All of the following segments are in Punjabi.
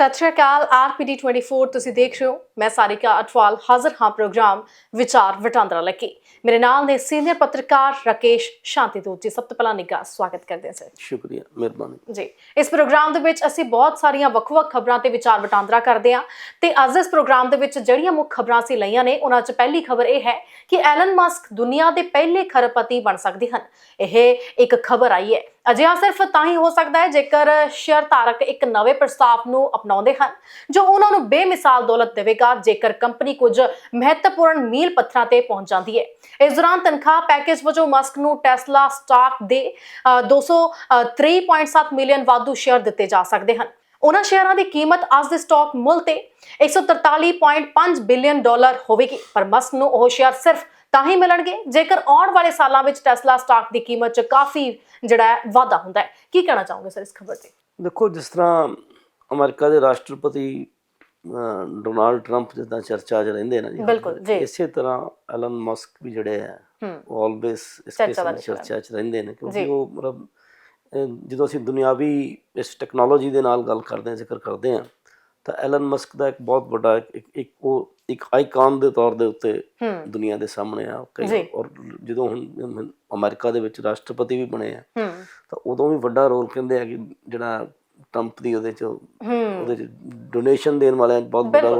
ਸਤਿ ਸ਼੍ਰੀ ਅਕਾਲ ਆਰਪੀਡੀ 24 ਤੁਸੀਂ ਦੇਖ ਰਹੇ ਹੋ ਮੈਂ ਸਾਰਿਕਾ ਅਟਵਾਲ ਹਾਜ਼ਰ ਹਾਂ ਪ੍ਰੋਗਰਾਮ ਵਿਚਾਰ ਵਟਾਂਦਰਾ ਲੈ ਕੇ। ਮੇਰੇ ਨਾਲ ਨੇ ਸੀਨੀਅਰ ਪੱਤਰਕਾਰ ਰਾਕੇਸ਼ ਸ਼ਾਂਤੀ ਦੂਤ ਜੀ ਸਭ ਤੋਂ ਪਹਿਲਾਂ ਨਿੱਘਾ ਸਵਾਗਤ ਕਰਦੇ ਹਾਂ ਸਰ ਸ਼ੁਕਰੀਆ ਮਿਹਰਬਾਨੀ। ਜੀ ਇਸ ਪ੍ਰੋਗਰਾਮ ਦੇ ਵਿੱਚ ਅਸੀਂ ਬਹੁਤ ਸਾਰੀਆਂ ਵੱਖ-ਵੱਖ ਖਬਰਾਂ ਤੇ ਵਿਚਾਰ ਵਟਾਂਦਰਾ ਕਰਦੇ ਹਾਂ ਤੇ ਅੱਜ ਇਸ ਪ੍ਰੋਗਰਾਮ ਦੇ ਵਿੱਚ ਜਿਹੜੀਆਂ ਮੁੱਖ ਖਬਰਾਂ ਅਸੀਂ ਲਈਆਂ ਨੇ ਉਹਨਾਂ 'ਚ ਪਹਿਲੀ ਖਬਰ ਇਹ ਹੈ ਕਿ ਐਲਨ ਮਸਕ ਦੁਨੀਆ ਦੇ ਪਹਿਲੇ ਖਰਬਪਤੀ ਬਣ ਸਕਦੇ ਹਨ। ਇਹ ਇੱਕ ਖਬਰ ਆਈ ਹੈ। ਅਜਿਹਾ ਸਿਰਫ ਤਾਂ ਹੀ ਹੋ ਸਕਦਾ ਹੈ ਜੇਕਰ ਸ਼ੇਅਰ ਧਾਰਕ ਇੱਕ ਨਵੇਂ ਪ੍ਰਸਤਾਵ ਨੂੰ ਅਪਣਾਉਂਦੇ ਹਨ ਜੋ ਉਹਨਾਂ ਨੂੰ ਬੇਮਿਸਾਲ ਦੌਲਤ ਦੇਵੇਗਾ ਜੇਕਰ ਕੰਪਨੀ ਕੁਝ ਮਹੱਤਵਪੂਰਨ ਮੀਲ ਪੱਥਰਾਂ ਤੇ ਪਹੁੰਚ ਜਾਂਦੀ ਹੈ। ਇਸ ਦੌਰਾਨ ਤਨਖਾਹ ਪੈਕੇਜ ਵਜੋਂ ਮਸਕ ਨੂੰ ਟੈਸਲਾ ਸਟਾਕ ਦੇ ਅ, 203.7 ਮਿਲੀਅਨ ਵਾਧੂ ਸ਼ੇਅਰ ਦਿੱਤੇ ਜਾ ਸਕਦੇ ਹਨ। ਉਹਨਾਂ ਸ਼ੇਅਰਾਂ ਦੀ ਕੀਮਤ ਅੱਜ ਦੇ ਸਟਾਕ ਮੁੱਲ ਤੇ 143.5 ਬਿਲੀਅਨ ਡਾਲਰ ਹੋਵੇਗੀ ਪਰ ਮਸਕ ਨੂੰ ਉਹ ਸ਼ੇਅਰ ਸਿਰਫ ਤਾਂ ਹੀ ਮਿਲਣਗੇ। ਜੇਕਰ ਆਉਣ ਵਾਲੇ ਸਾਲਾਂ ਵਿੱਚ ਟੈਸਲਾ ਸਟਾਕ ਦੀ ਕੀਮਤ 'ਚ ਕਾਫੀ ਜਿਹੜਾ ਵਾਧਾ ਹੁੰਦਾ ਹੈ ਕੀ ਕਹਿਣਾ ਚਾਹੋਗੇ ਸਰ ਇਸ ਖਬਰ ਤੇ? ਦੇਖੋ ਜਿਸ ਤਰ੍ਹਾਂ ਅਮਰੀਕਾ ਦੇ ਰਾਸ਼ਟਰਪਤੀ ਡੋਨਾਲਡ ਟਰੰਪ ਜਿੱਦਾਂ ਚਰਚਾ 'ਚ ਰਹਿੰਦੇ ਨੇ ਜੀ। ਬਿਲਕੁਲ, ਜੀ। ਇਸੇ ਤਰ੍ਹਾਂ ਐਲਨ ਮਸਕ ਵੀ ਜਿਹੜੇ ਆ ਉਹ ਆਲਵੇਸ ਇਸ ਚਰਚਾ 'ਚ ਰਹਿੰਦੇ ਨੇ। ਕਿਉਂਕਿ ਉਹ ਮਤਲਬ ਜਦੋਂ ਅਸੀਂ ਦੁਨਿਆਵੀ ਇਸ ਟੈਕਨੋਲੋਜੀ ਦੇ ਨਾਲ ਗੱਲ ਕਰਦੇ ਹਾਂ ਜ਼ਿਕਰ ਕਰਦੇ ਹਾਂ ਤਾਂ ਐਲਨ ਮਸਕ ਦਾ ਇੱਕ ਬਹੁਤ ਵੱਡਾ ਇੱਕ- ਇੱਕ ਉਹ ਇੱਕ ਆਈਕਨ ਦੇ ਤੌਰ ਦੇ ਉੱਤੇ ਦੁਨੀਆ ਦੇ ਸਾਹਮਣੇ ਆ। ਕਈ ਔਰ ਜਦੋਂ ਹੁਣ ਅਮਰੀਕਾ ਦੇ ਵਿੱਚ ਰਾਸ਼ਟਰਪਤੀ ਵੀ ਬਣੇ ਆ ਤਾਂ ਉਦੋਂ ਵੀ ਵੱਡਾ ਰੋਲ ਕਹਿੰਦੇ ਆ ਕਿ ਜਿਹੜਾ ਟਰੰਪ ਦੀ ਉਹਦੇ ਚ ਉਹਦੇ ਚ ਡੋਨੇਸ਼ਨ ਦੇਣ ਵਾਲਿਆਂ ਬਹੁਤ ਵੱਡਾ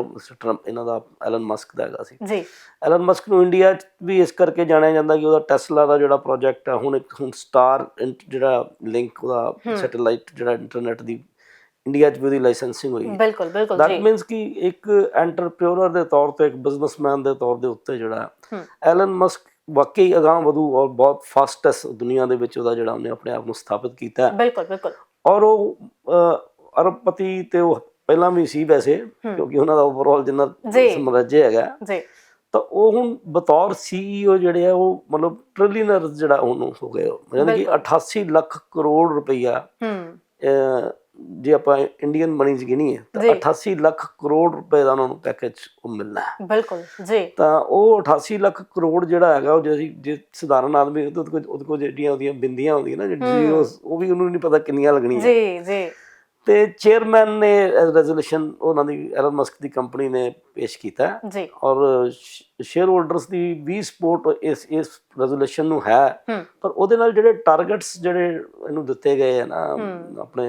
ਟਰੰਪ ਇਹਨਾਂ ਦਾ ਐਲਨ ਮਸਕ ਦਾ ਹੈਗਾ ਸੀ। ਜੀ। ਐਲਨ ਮਸਕ ਨੂੰ ਇੰਡੀਆ 'ਚ ਵੀ ਇਸ ਕਰਕੇ ਜਾਣਿਆ ਜਾਂਦਾ ਕਿ ਉਹਦਾ ਟੈਸਲਾ ਦਾ ਜਿਹੜਾ ਪ੍ਰੋਜੈਕਟ ਆ ਹੁਣ ਇੱਕ ਹੁਣ ਸਟਾਰ ਜਿਹੜਾ ਲਿੰਕ ਉਹਦਾ ਸੈਟੇਲਾਈਟ ਜਿਹੜਾ ਇੰਟਰਨੈਟ ਦੀ ਇੰਡੀਆ 'ਚ ਵੀ ਉਹਦੀ ਲਾਇਸੈਂਸਿੰਗ ਹੋਈ। ਬਿਲਕੁਲ ਬਿਲਕੁਲ ਦੈਟ ਜੀ। ਮੀਨਸ ਕਿ ਇੱਕ ਐਂਟਰਪ੍ਰੀਨਰ ਦੇ ਤੌਰ ਤੇ ਇੱਕ ਬਿਜ਼ਨਸਮੈਨ ਦੇ ਤੌਰ ਦੇ ਉੱਤੇ ਜਿਹੜਾ ਐਲਨ ਮਸਕ ਵਾਕਈ ਅਗਾਂਹ ਵਧੂ ਔਰ ਬਹੁਤ ਫਾਸਟੈਸਟ ਦੁਨੀਆ ਦੇ ਵਿੱਚ ਉਹਦਾ ਜਿਹੜਾ ਉਹਨੇ ਆਪਣੇ ਆਪ ਨੂੰ ਸਥਾਪਿਤ ਕੀਤਾ। ਹੈ। ਬਿਲਕੁਲ ਬਿਲਕੁਲ। ਔਰ ਉਹ ਅਰਬਪਤੀ ਤੇ ਉਹ ਪਹਿਲਾਂ ਵੀ ਸੀ ਵੈਸੇ ਕਿਉਂਕਿ ਉਹਨਾਂ ਦਾ ਓਵਰਆਲ ਜਿੰਨਾ ਜੀ। ਸਮਰਾਜਯ ਹੈਗਾ। ਜੀ। ਤਾਂ ਉਹ ਹੁਣ ਬਤੌਰ ਸੀਈਓ ਜਿਹੜੇ ਆ ਉਹ ਮਤਲਬ ਟ੍ਰਿਲੀਅਨਰ ਜਿਹੜਾ ਉਹਨੂੰ ਹੋ ਗਏ। ਯਾਨੀ ਕਿ 88 ਲੱਖ ਕਰੋੜ ਰੁਪਈਆ ਹੂੰ। ਜੇ ਆਪਾਂ ਇੰਡੀਅਨ ਮਨੀ ਚ ਗਿਣੀਏ ਤਾਂ ਜੀ। 88 ਲੱਖ ਕਰੋੜ ਰੁਪਏ ਦਾ ਉਹਨਾਂ ਨੂੰ ਪੈਕੇਜ ਉਹ ਮਿਲਣਾ ਹੈ। ਬਿਲਕੁਲ ਜੀ। ਤਾਂ ਉਹ 88 ਲੱਖ ਕਰੋੜ ਜਿਹੜਾ ਹੈਗਾ ਉਹ ਜੇ ਅਸੀਂ ਜੇ ਸਧਾਰਨ ਆਦਮੀ ਉਹਦੇ ਕੋਲ ਉਹਦੇ ਕੋਲ ਜਿਹੜੀਆਂ ਉਹਦੀਆਂ ਬਿੰਦੀਆਂ ਹੁੰਦੀਆਂ ਨਾ ਜਿਹੜੀ ਉਹ ਵੀ ਉਹਨੂੰ ਨਹੀਂ ਪਤਾ ਕਿੰਨੀਆਂ ਲੱਗਣੀਆਂ। ਜੀ ਜੀ। ਤੇ ਚੇਅਰਮੈਨ ਨੇ ਰੈਜ਼ੋਲੂਸ਼ਨ ਉਹਨਾਂ ਦੀ ਐਲਨ ਮਸਕ ਦੀ ਕੰਪਨੀ ਨੇ ਪੇਸ਼ ਕੀਤਾ। ਜੀ। ਔਰ ਸ਼ੇਅਰ ਹੋਲਡਰਸ ਦੀ ਵੀ ਸਪੋਰਟ ਇਸ ਇਸ ਰੈਜ਼ੋਲੂਸ਼ਨ ਨੂੰ ਹੈ। ਪਰ ਉਹਦੇ ਨਾਲ ਜਿਹੜੇ ਟਾਰਗੇਟਸ ਜਿਹੜੇ ਇਹਨੂੰ ਦਿੱਤੇ ਗਏ ਆ ਨਾ ਆਪਣੇ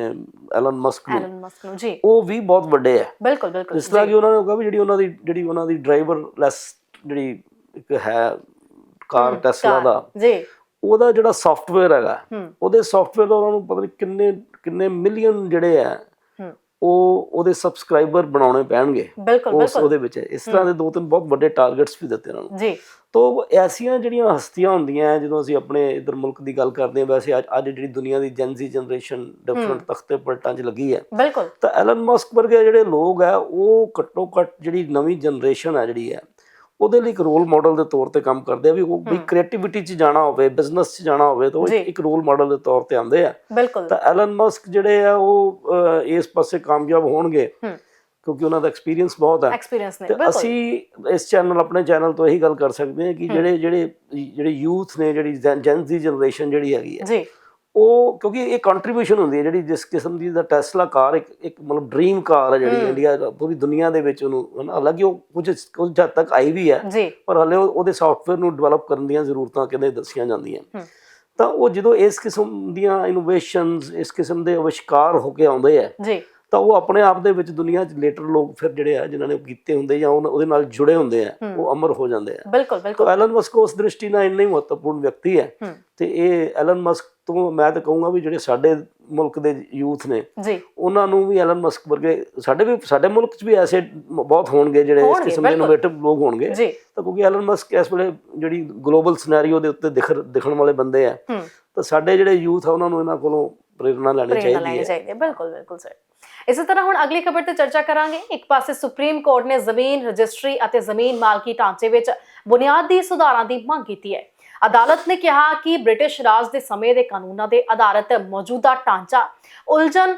ਐਲਨ ਮਸਕ ਨੂੰ ਐਲਨ ਮਸਕ ਨੂੰ ਜੀ। ਉਹ ਵੀ ਬਹੁਤ ਵੱਡੇ ਆ। ਬਿਲਕੁਲ ਬਿਲਕੁਲ ਜਿਸ ਤਰ੍ਹਾਂ ਕਿ ਉਹਨਾਂ ਨੇ ਕਿਹਾ ਵੀ ਜਿਹੜੀ ਉਹਨਾਂ ਦੀ ਜਿਹੜੀ ਉਹਨਾਂ ਦੀ ਡਰਾਈਵਰਲੈਸ ਜਿਹੜੀ ਇੱਕ ਹੈ ਕਾਰ ਟੈਸਲਾ ਦਾ ਜੀ। ਉਹਦਾ ਜਿਹੜਾ ਸੌਫਟਵੇਅਰ ਹੈਗਾ ਉਹਦੇ ਸੌਫਟਵੇਅਰ ਦਾ ਉਹਨਾਂ ਨੂੰ ਪਤਾ ਨਹੀਂ ਕਿੰਨੇ ਕਿੰਨੇ ਮਿਲੀਅਨ ਜਿਹੜੇ ਆ ਉਹ ਉਹਦੇ ਸਬਸਕ੍ਰਾਈਬਰ ਬਣਾਉਣੇ ਪੈਣਗੇ। ਬਿਲਕੁਲ ਉਹਦੇ ਵਿੱਚ। ਇਸ ਤਰ੍ਹਾਂ ਦੇ ਦੋ ਤਿੰਨ ਬਹੁਤ ਵੱਡੇ ਟਾਰਗੇਟਸ ਵੀ ਦਿੱਤੇ ਉਹਨਾਂ ਨੂੰ। ਜੀ। ਤੋ ਐਸੀਆਂ ਜਿਹੜੀਆਂ ਹਸਤੀਆਂ ਹੁੰਦੀਆਂ ਜਦੋਂ ਅਸੀਂ ਆਪਣੇ ਇਧਰ ਮੁਲਕ ਦੀ ਗੱਲ ਕਰਦੇ ਹਾਂ ਵੈਸੇ ਅੱਜ ਅੱਜ ਜਿਹੜੀ ਦੁਨੀਆ ਦੀ ਜੈਨਜ਼ੀ ਜਨਰੇਸ਼ਨ ਡਿਫਰੈਂਟ ਤਖਤੇ ਪਲਟਾਂ 'ਚ ਲੱਗੀ ਹੈ। ਬਿਲਕੁਲ। ਤਾਂ ਐਲਨ ਮਸਕ ਵਰਗੇ ਜਿਹੜੇ ਲੋਕ ਆ ਉਹ ਘੱਟੋ ਘੱਟ ਜਿਹੜੀ ਨਵੀਂ ਜਨਰੇਸ਼ਨ ਆ ਜਿਹੜੀ ਹੈ ਉਹਦੇ ਲਈ ਇੱਕ ਰੋਲ ਮਾਡਲ ਦੇ ਤੌਰ ਤੇ ਕੰਮ ਕਰਦੇ ਆ ਵੀ ਉਹ ਵੀ ਕ੍ਰੀਏਟੀਵਿਟੀ 'ਚ ਜਾਣਾ ਹੋਵੇ ਬਿਜ਼ਨਸ 'ਚ ਜਾਣਾ ਹੋਵੇ ਤਾਂ ਉਹ। ਇੱਕ- ਰੋਲ ਮਾਡਲ ਦੇ ਤੌਰ ਤੇ ਆਉਂਦੇ ਆ। ਤਾਂ ਐਲਨ ਮਸਕ ਜਿਹੜੇ ਆ ਉਹ ਇਸ ਪਾਸੇ ਕਾਮਯਾਬ ਹੋਣਗੇ ਕਿਉਂਕਿ ਉਹਨਾਂ ਦਾ ਐਕਸਪੀਰੀਅੰਸ ਬਹੁਤ ਹੈ ਐਕਸਪੀਰੀਅੰਸ ਨੇ ਤੇ ਬਿਲਕੁਲ। ਅਸੀਂ ਇਸ ਚੈਨਲ ਆਪਣੇ ਚੈਨਲ ਤੋਂ ਇਹੀ ਗੱਲ ਕਰ ਸਕਦੇ ਹਾਂ ਕਿ ਜਿਹੜੇ ਜਿਹੜੇ ਜਿਹੜੇ ਯੂਥ ਨੇ ਜਿਹੜੀ ਜੈਨਜ਼ੀ ਜਨਰੇਸ਼ਨ ਜਿਹੜੀ ਹੈਗੀ ਹੈ ਜੀ। ਉਹ ਕਿਉਂਕਿ ਇਹ ਕੰਟਰੀਬਿਊਸ਼ਨ ਹੁੰਦੀ ਹੈ ਜਿਹੜੀ ਜਿਸ ਕਿਸਮ ਦੀ ਦਾ ਟੈਸਲਾ ਕਾਰ ਇੱਕ ਇੱਕ ਮਤਲਬ ਡ੍ਰੀਮ ਕਾਰ ਹੈ ਜਿਹੜੀ ਇੰਡੀਆ ਪੂਰੀ ਦੁਨੀਆ ਦੇ ਵਿੱਚ ਉਹਨੂੰ ਹਨਾ, ਹਾਲਾਂਕਿ ਉਹ ਕੁਝ ਕੁਝ ਹੱਦ ਤੱਕ ਆਈ ਵੀ ਹੈ ਪਰ ਹਲੇ ਉਹਦੇ ਸੌਫਟਵੇਅਰ ਨੂੰ ਡਿਵੈਲਪ ਕਰਨ ਦੀਆਂ ਜ਼ਰੂਰਤਾਂ ਕਹਿੰਦੇ ਦੱਸੀਆਂ ਜਾਂਦੀਆਂ। ਤਾਂ ਉਹ ਜਦੋਂ ਇਸ ਕਿਸਮ ਦੀਆਂ ਇਨੋਵੇਸ਼ਨਸ ਇਸ ਕਿਸਮ ਦੇ ਅਵਿਸ਼ਕਾਰ ਹੋ ਕੇ ਆਉਂਦੇ ਆ ਜੀ। ਤਾਂ ਉਹ ਆਪਣੇ ਆਪ ਦੇ ਵਿੱਚ ਦੁਨੀਆ 'ਚ ਲੇਟਰ ਲੋਕ ਫਿਰ ਜਿਹੜੇ ਆ ਜਿਨ੍ਹਾਂ ਨੇ ਕੀਤੇ ਹੁੰਦੇ ਜਾਂ ਉਹਦੇ ਨਾਲ ਜੁੜੇ ਹੁੰਦੇ ਆ ਉਹ ਅਮਰ ਹੋ ਜਾਂਦੇ ਆ। ਬਿਲਕੁਲ ਬਿਲਕੁਲ। ਐਲਨ ਮਸਕ ਉਸ ਦ੍ਰਿਸ਼ਟੀ ਨਾਲ ਇੰਨਾ ਹੀ ਮਹੱਤਵਪੂਰਨ ਵਿਅਕਤੀ ਹੈ। ਤੇ ਇਹ ਐਲਨ ਮਸਕ ਤੋਂ ਮੈਂ ਤਾਂ ਕਹੂੰਗਾ ਵੀ ਜਿਹੜੇ ਸਾਡੇ ਮੁਲਕ ਦੇ ਯੂਥ ਨੇ ਜੀ। ਉਹਨਾਂ ਨੂੰ ਵੀ ਐਲਨ ਮਸਕ ਵਰਗੇ ਸਾਡੇ ਵੀ ਸਾਡੇ ਮੁਲਕ 'ਚ ਵੀ ਐਸੇ ਬਹੁਤ ਹੋਣਗੇ ਜਿਹੜੇ ਇਸ ਕਿਸਮ ਦੇ। ਇਨੋਵੇਟਿਵ ਲੋਕ ਹੋਣਗੇ। ਤਾਂ ਕਿਉਂਕਿ ਐਲਨ ਮਸਕ ਇਸ ਵੇਲੇ ਜਿਹੜੀ ਗਲੋਬਲ ਸਿਨੈਰੀਓ ਦੇ ਉੱਤੇ ਦਿਖ ਦਿਖਣ ਵਾਲੇ ਬੰਦੇ ਆ। ਤਾਂ ਸਾਡੇ ਜਿਹੜੇ ਯੂਥ ਆ ਉਹਨਾਂ ਨੂੰ ਇਹਨਾਂ ਕੋਲੋਂ ਪ੍ਰੇਰਣਾ ਲੈਣੀ ਪ੍ਰੇਰਣਾ ਚਾਹੀਦੀ ਲੈਣੀ ਹੈ ਚਾਹੀਦੀ ਹੈ ਬਿਲਕੁਲ ਬਿਲਕੁਲ ਸਰ ਇਸੇ ਤਰ੍ਹਾਂ ਹੁਣ ਅਗਲੀ ਖਬਰ ਤੇ ਚਰਚਾ ਕਰਾਂਗੇ ਇੱਕ ਪਾਸੇ ਸੁਪਰੀਮ ਕੋਰਟ ਨੇ ਜ਼ਮੀਨ ਰਜਿਸਟਰੀ ਅਤੇ ਜ਼ਮੀਨ ਮਾਲਕੀ ਢਾਂਚੇ ਵਿੱਚ ਬੁਨਿਆਦੀ ਸੁਧਾਰਾਂ ਦੀ ਮੰਗ ਕੀਤੀ ਹੈ ਅਦਾਲਤ ਨੇ ਕਿਹਾ ਕਿ ਬ੍ਰਿਟਿਸ਼ ਰਾਜ ਦੇ ਸਮੇਂ ਦੇ ਕਾਨੂੰਨਾਂ ਦੇ ਆਧਾਰਿਤ ਮੌਜੂਦਾ ਢਾਂਚਾ ਉਲਝਣ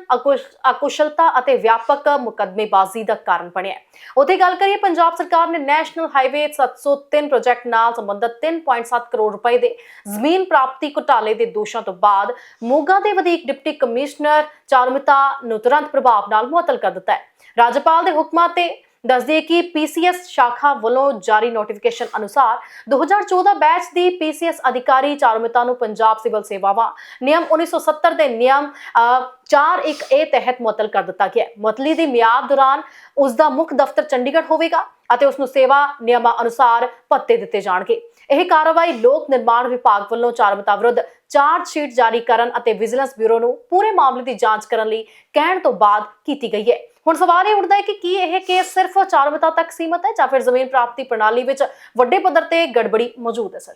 ਅਕੁਸ਼ਲਤਾ ਅਤੇ ਵਿਆਪਕ ਮੁਕੱਦਮੇਬਾਜ਼ੀ ਦਾ ਕਾਰਨ ਬਣਿਆ ਉਤੇ ਗੱਲ ਕਰੀਏ, ਪੰਜਾਬ ਸਰਕਾਰ ਨੇ ਨੈਸ਼ਨਲ ਹਾਈਵੇ 703 ਪ੍ਰੋਜੈਕਟ ਨਾਲ ਸੰਬੰਧਿਤ 3.7 ਕਰੋੜ ਰੁਪਏ ਦੇ ਜ਼ਮੀਨ ਪ੍ਰਾਪਤੀ ਘੁਟਾਲੇ ਦੇ ਦੋਸ਼ਾਂ ਤੋਂ ਬਾਅਦ ਮੋਗਾ ਦੇ ਵਧੀਕ ਡਿਪਟੀ ਕਮਿਸ਼ਨਰ ਚਾਰਮਿਤਾ ਨੂੰ ਤੁਰੰਤ ਪ੍ਰਭਾਵ ਨਾਲ ਮੁਅੱਤਲ ਕਰ ਦਿੱਤਾ ਹੈ। ਰਾਜਪਾਲ ਦੇ ਹੁਕਮਾਂ ਤੇ ਦੱਸਦੇ ਕਿ ਪੀਸੀਐਸ ਸ਼ਾਖਾ ਵੱਲੋਂ ਜਾਰੀ ਨੋਟੀਫਿਕੇਸ਼ਨ ਅਨੁਸਾਰ 2014 ਬੈਚ ਦੀ ਪੀਸੀਐਸ ਅਧਿਕਾਰੀ ਚਾਰਮਿਤਾ ਨੂੰ ਪੰਜਾਬ ਸਿਵਲ ਸੇਵਾਵਾਂ, ਨਿਯਮ 1970 ਦੇ ਨਿਯਮ 41 ਏ ਤਹਿਤ ਮੁਅੱਤਲ ਕਰ ਦਿੱਤਾ ਗਿਆ ਮੁਅਤਲੀ ਦੀ ਮਿਆਦ ਦੌਰਾਨ ਉਸ ਦਾ ਮੁੱਖ ਦਫ਼ਤਰ ਚੰਡੀਗੜ੍ਹ ਹੋਵੇਗਾ ਅਤੇ ਉਸ ਨੂੰ ਸੇਵਾ ਨਿਯਮਾਂ ਅਨੁਸਾਰ ਭੱਤੇ ਦਿੱਤੇ ਜਾਣਗੇ। ਇਹ ਕਾਰਵਾਈ ਲੋਕ ਨਿਰਮਾਣ ਵਿਭਾਗ ਵੱਲੋਂ ਚਾਰਮਤਾ ਵਿਰੁੱਧ ਚਾਰਜ ਸ਼ੀਟ ਜਾਰੀ ਕਰਨ ਅਤੇ ਵਿਜੀਲੈਂਸ ਬਿਊਰੋ ਨੂੰ ਪੂਰੇ ਮਾਮਲੇ ਦੀ ਜਾਂਚ ਕਰਨ ਲਈ ਕਹਿਣ ਤੋਂ ਬਾਅਦ ਕੀਤੀ ਗਈ ਹੈ। ਹੁਣ ਸਵਾਲ ਇਹ ਉੱਠਦਾ ਹੈ ਕਿ ਕੀ ਇਹ ਕੇਸ ਸਿਰਫ ਚਾਰਮਤਾ ਤੱਕ ਸੀਮਤ ਹੈ ਜਾਂ ਫਿਰ ਜ਼ਮੀਨ ਪ੍ਰਾਪਤੀ ਪ੍ਰਣਾਲੀ ਵਿੱਚ ਵੱਡੇ ਪੱਧਰ ਤੇ ਗੜਬੜੀ ਮੌਜੂਦ ਹੈ ਸਰ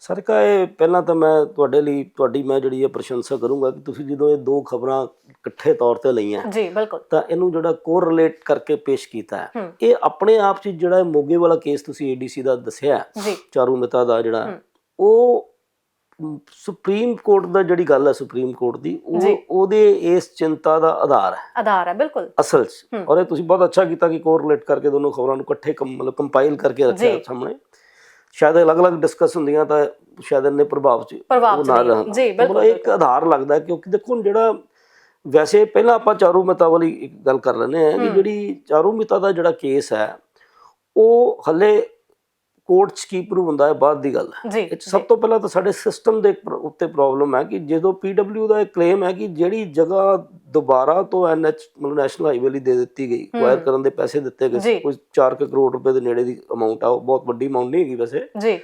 ਸਰ ਕਾ ਇਹ ਪਹਿਲਾਂ ਤਾਂ ਮੈਂ ਤੁਹਾਡੇ ਲਈ ਤੁਹਾਡੀ ਮੈਂ ਜਿਹੜੀ ਇਹ ਪ੍ਰਸ਼ੰਸਾ ਕਰੂੰਗਾ ਕਿ ਤੁਸੀਂ ਜਦੋਂ ਇਹ ਦੋ ਖਬਰਾਂ ਇਕੱਠੇ ਤੌਰ ਤੇ ਲਈਆਂ ਜੀ ਬਿਲਕੁਲ ਤਾਂ ਇਹਨੂੰ ਜਿਹੜਾ ਕੋਰਿਲੇਟ ਕਰਕੇ ਪੇਸ਼ ਕੀਤਾ। ਇਹ ਆਪਣੇ ਆਪ 'ਚ ਜਿਹੜਾ ਮੋਗੇ ਵਾਲਾ ਕੇਸ ਤੁਸੀਂ ਏਡੀਸੀ ਦਾ ਦੱਸਿਆ ਜੀ ਚਾਰੂ ਮਿਤਾ ਦਾ ਜਿਹੜਾ। ਉਹ ਸੁਪਰੀਮ ਕੋਰਟ ਦਾ ਜਿਹੜੀ ਗੱਲ ਹੈ ਸੁਪਰੀਮ ਕੋਰਟ ਦੀ ਉਹ। ਉਹਦੇ ਇਸ ਚਿੰਤਾ ਦਾ ਆਧਾਰ ਹੈ ਆਧਾਰ ਹੈ ਬਿਲਕੁਲ ਅਸਲ 'ਚ। ਔਰ ਇਹ ਤੁਸੀਂ ਬਹੁਤ ਅੱਛਾ ਕੀਤਾ ਕਿ ਕੋਰਿਲੇਟ ਕਰਕੇ ਦੋਨੋਂ ਖਬਰਾਂ ਨੂੰ ਇਕੱਠੇ ਮਤਲਬ ਕੰਪਾਈਲ ਕਰਕੇ ਰੱਖਿਆ। ਸਾਹਮਣੇ ਸ਼ਾਇਦ ਅਲੱਗ-ਅਲੱਗ ਡਿਸਕਸ ਹੁੰਦੀਆਂ ਤਾਂ ਸ਼ਾਇਦ ਇਹਨੇ ਪ੍ਰਭਾਵ 'ਚ ਪ੍ਰਭਾਵ ਉਹ ਨਾ। ਰਹਿਣ। ਜੀ, ਬਿਲਕੁਲ, ਇੱਕ ਆਧਾਰ ਲੱਗਦਾ ਕਿਉਂਕਿ ਦੇਖੋ ਜਿਹੜਾ ਵੈਸੇ ਪਹਿਲਾਂ ਆਪਾਂ ਚਾਰੂ ਮਿਤਾ ਵਾਲੀ ਗੱਲ ਕਰ ਲੈਂਦੇ ਆ ਕਿ। ਜਿਹੜੀ ਚਾਰੂ ਮਿਤਾ ਦਾ ਜਿਹੜਾ ਕੇਸ ਹੈ ਉਹ ਹੱਲੇ ਕੋਰਟ 'ਚ ਕੀ ਪ੍ਰੂਵ ਹੁੰਦਾ ਹੈ ਬਾਅਦ ਦੀ ਗੱਲ ਹੈ। ਇਹ 'ਚ ਸਭ ਤੋਂ ਪਹਿਲਾਂ ਤਾਂ ਸਾਡੇ ਸਿਸਟਮ ਦੇ ਉੱਤੇ ਪ੍ਰੋਬਲਮ ਹੈ ਕਿ ਜਦੋਂ ਪੀਡਬਲਿਊ ਦਾ ਇਹ ਕਲੇਮ ਹੈ ਕਿ ਜਿਹੜੀ ਜਗ੍ਹਾ ਦੁਬਾਰਾ ਤੋਂ ਐਨਐਚ ਮਤਲਬ ਨੈਸ਼ਨਲ ਹਾਈਵੇ ਲਈ ਦੇ ਦਿੱਤੀ ਗਈ ਹੂੰ। ਅਕਵਾਇਰ ਕਰਨ ਦੇ ਪੈਸੇ ਦਿੱਤੇ। ਗਏ ਕੋਈ 4 ਕਰੋੜ ਰੁਪਏ ਦੇ ਨੇੜੇ ਦੀ ਅਮਾਉਂਟ ਆ ਉਹ ਬਹੁਤ ਵੱਡੀ ਅਮਾਉਂਟ ਨਹੀਂ ਹੈਗੀ ਵੈਸੇ। ਜੀ।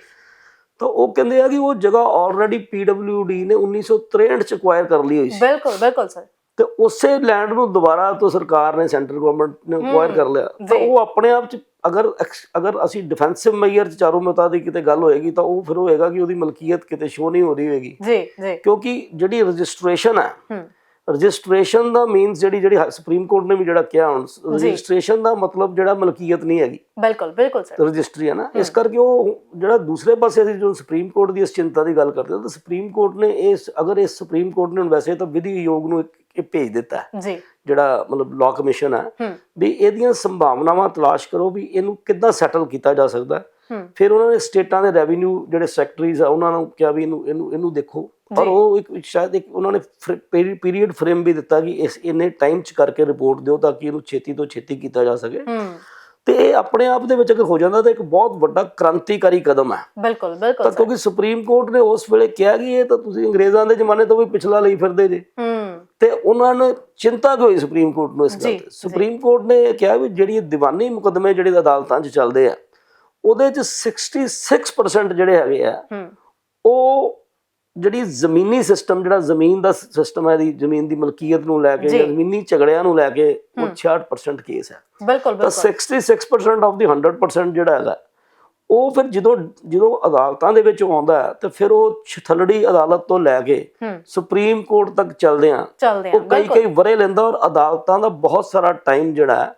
ਤਾਂ ਉਹ ਕਹਿੰਦੇ ਆ ਕਿ ਉਹ ਜਗ੍ਹਾ ਆਲਰੇਡੀ ਪੀਡਬਲਿਊਡੀ ਨੇ 1963 ਚ ਅਕਵਾਇਰ ਕਰ ਲਈ ਹੋਈ ਸੀ। ਬਿਲਕੁਲ ਬਿਲਕੁਲ ਸਰ। ਤੇ ਉਸੇ ਲੈਂਡ ਨੂੰ ਦੁਬਾਰਾ ਤੋਂ ਸਰਕਾਰ ਨੇ ਸੈਂਟਰ ਗਵਰਨਮੈਂਟ ਨੇ ਅਕਵਾਇਰ ਕਰ ਲਿਆ ਤਾਂ। ਉਹ ਆਪਣੇ ਆਪ ਚ ਅਗਰ ਅਗਰ ਅਸੀਂ ਡਿਫੈਂਸਿਵ ਮੇਜਰ ਚ ਚਾਰੋਂ ਮਤਾ ਦੀ ਕਿਤੇ ਗੱਲ ਹੋਏਗੀ ਤਾਂ ਉਹ ਫਿਰ ਹੋਏਗਾ ਕਿ ਉਹਦੀ ਮਲਕੀਅਤ ਕਿਤੇ ਸ਼ੋ ਨਹੀਂ ਹੋ ਰਹੀ ਹੋਏਗੀ। ਜੀ ਜੀ। ਕਿਉਂਕਿ ਜਿਹੜੀ ਰਜਿਸਟ੍ਰੇਸ਼ਨ ਹੈ ਹੂੰ। ਰਜਿਸਟ੍ਰੇਸ਼ਨ ਦਾ ਮੀਨਸ ਜਿਹੜੀ ਜਿਹੜੀ ਸੁਪਰੀਮ ਕੋਰਟ ਨੇ ਵੀ ਜਿਹੜਾ ਕਿਹਾ ਹੁਣ ਰਜਿਸਟ੍ਰੇਸ਼ਨ ਦਾ ਮਤਲਬ ਜਿਹੜਾ ਮਲਕੀਅਤ ਨਹੀਂ ਹੈਗੀ। ਬਿਲਕੁਲ ਬਿਲਕੁਲ ਸਰ। ਰਜਿਸਟਰੀ ਹੈ ਨਾ। ਇਸ ਕਰਕੇ ਉਹ ਜਿਹੜਾ ਦੂਸਰੇ ਪਾਸੇ ਅਸੀਂ ਸੁਪਰੀਮ ਕੋਰਟ ਦੀ ਇਸ ਚਿੰਤਾ ਦੀ ਗੱਲ ਕਰਦੇ ਹਾਂ ਤਾਂ ਸੁਪਰੀਮ ਕੋਰਟ ਨੇ ਇਸ ਅਗਰ ਇਸ ਸੁਪਰੀਮ ਕੋਰਟ ਨੇ ਵੈਸੇ ਤਾਂ ਵਿਧੀ ਯੋਗ ਨੂੰ ਇਹ ਭੇਜ ਦਿੱਤਾ ਜੀ। ਜਿਹੜਾ ਮਤਲਬ ਲਾਅ ਕਮਿਸ਼ਨ ਹੈ। ਵੀ ਇਹਦੀਆਂ ਸੰਭਾਵਨਾਵਾਂ ਤਲਾਸ਼ ਕਰੋ ਵੀ ਇਹਨੂੰ ਕਿੱਦਾਂ ਸੈਟਲ ਕੀਤਾ ਜਾ ਸਕਦਾ ਫਿਰ ਉਹਨਾਂ ਨੇ ਸਟੇਟਾਂ ਦੇ ਰੈਵਨਿਊ ਜਿਹੜੇ ਸੈਕਟਰੀਜ਼ ਆ ਉਹਨਾਂ ਨੂੰ ਕਿਹਾ ਵੀ ਇਹਨੂੰ ਇਹਨੂੰ ਇਹਨੂੰ ਦੇਖੋ। ਔਰ। ਉਹ ਇੱਕ ਸ਼ਾਇਦ ਇੱਕ ਉਹਨਾਂ ਨੇ ਪੀਰੀਅਡ ਫਰੇਮ ਵੀ ਦਿੱਤਾ ਕਿ ਇਸ ਇੰਨੇ ਟਾਈਮ ਚ ਕਰਕੇ ਰਿਪੋਰਟ ਦਿਓ ਤਾਂ ਕਿ ਇਹਨੂੰ ਛੇਤੀ ਤੋਂ ਛੇਤੀ ਕੀਤਾ ਜਾ ਸਕੇ। ਤੇ ਇਹ ਆਪਣੇ ਆਪ ਦੇ ਵਿੱਚ ਅਗਰ ਹੋ ਜਾਂਦਾ ਤਾਂ ਇੱਕ ਬਹੁਤ ਵੱਡਾ ਕ੍ਰਾਂਤੀਕਾਰੀ ਕਦਮ ਹੈ। ਬਿਲਕੁਲ ਬਿਲਕੁਲ ਤਾਂ ਕਿਉਂਕਿ ਸੁਪਰੀਮ ਕੋਰਟ ਨੇ ਉਸ ਵੇਲੇ ਕਿਹਾ ਕਿ ਇਹ ਤਾਂ ਤੁਸੀਂ ਅੰਗਰੇਜ਼ਾਂ ਦੇ ਜ਼ਮਾਨੇ ਤੋਂ ਵੀ ਪਿਛਲਾ ਲਈ ਫਿਰਦੇ ਜੇ। ਤੇ ਉਹਨਾਂ ਨੇ ਚਿੰਤਾ ਹੋਈ ਸੁਪਰੀਮ ਕੋਰਟ ਨੂੰ ਇਸ ਗੱਲ ਤੇ? ਸੁਪਰੀਮ ਕੋਰਟ ਨੇ ਇਹ ਕਿਹਾ ਵੀ ਜਿਹੜੀ ਦੀਵਾਨੀ ਮੁਕੱਦਮੇ ਜਿਹੜੇ ਅਦਾਲਤਾਂ 'ਚ ਚੱਲਦੇ ਆ ਉਹਦੇ 'ਚ 66% ਜਿਹੜੇ ਹੈਗੇ ਆ ਉਹ ਜਿਹੜੀ ਜ਼ਮੀਨੀ ਸਿਸਟਮ ਜਿਹੜਾ ਜ਼ਮੀਨ ਦਾ ਸਿਸਟਮ ਹੈ ਦੀ ਜ਼ਮੀਨ ਦੀ ਮਲਕੀਅਤ ਨੂੰ ਲੈ ਕੇ ਜੀ। ਜ਼ਮੀਨੀ ਝਗੜਿਆਂ ਨੂੰ ਲੈ ਕੇ ਉਹ ਹੂੰ। 66% ਕੇਸ ਹੈ। ਬਿਲਕੁਲ ਤਾਂ ਬਿਲਕੁਲ। 66% ਆਫ ਦੀ 100% ਜਿਹੜਾ ਹੈਗਾ ਉਹ ਫਿਰ ਜਦੋਂ ਜਦੋਂ ਅਦਾਲਤਾਂ ਦੇ ਵਿੱਚ ਆਉਂਦਾ ਹੈ ਤੇ ਫਿਰ ਉਹ ਛਥਲੜੀ ਅਦਾਲਤ ਤੋਂ ਲੈ ਕੇ ਸੁਪਰੀਮ ਕੋਰਟ ਤੱਕ ਚੱਲਦੇ ਆ ਉਹ ਕਈ ਕਈ ਵਰੇ ਲੈਂਦਾ ਔਰ ਅਦਾਲਤਾਂ ਦਾ ਬਹੁਤ ਸਾਰਾ ਟਾਈਮ ਜਿਹੜਾ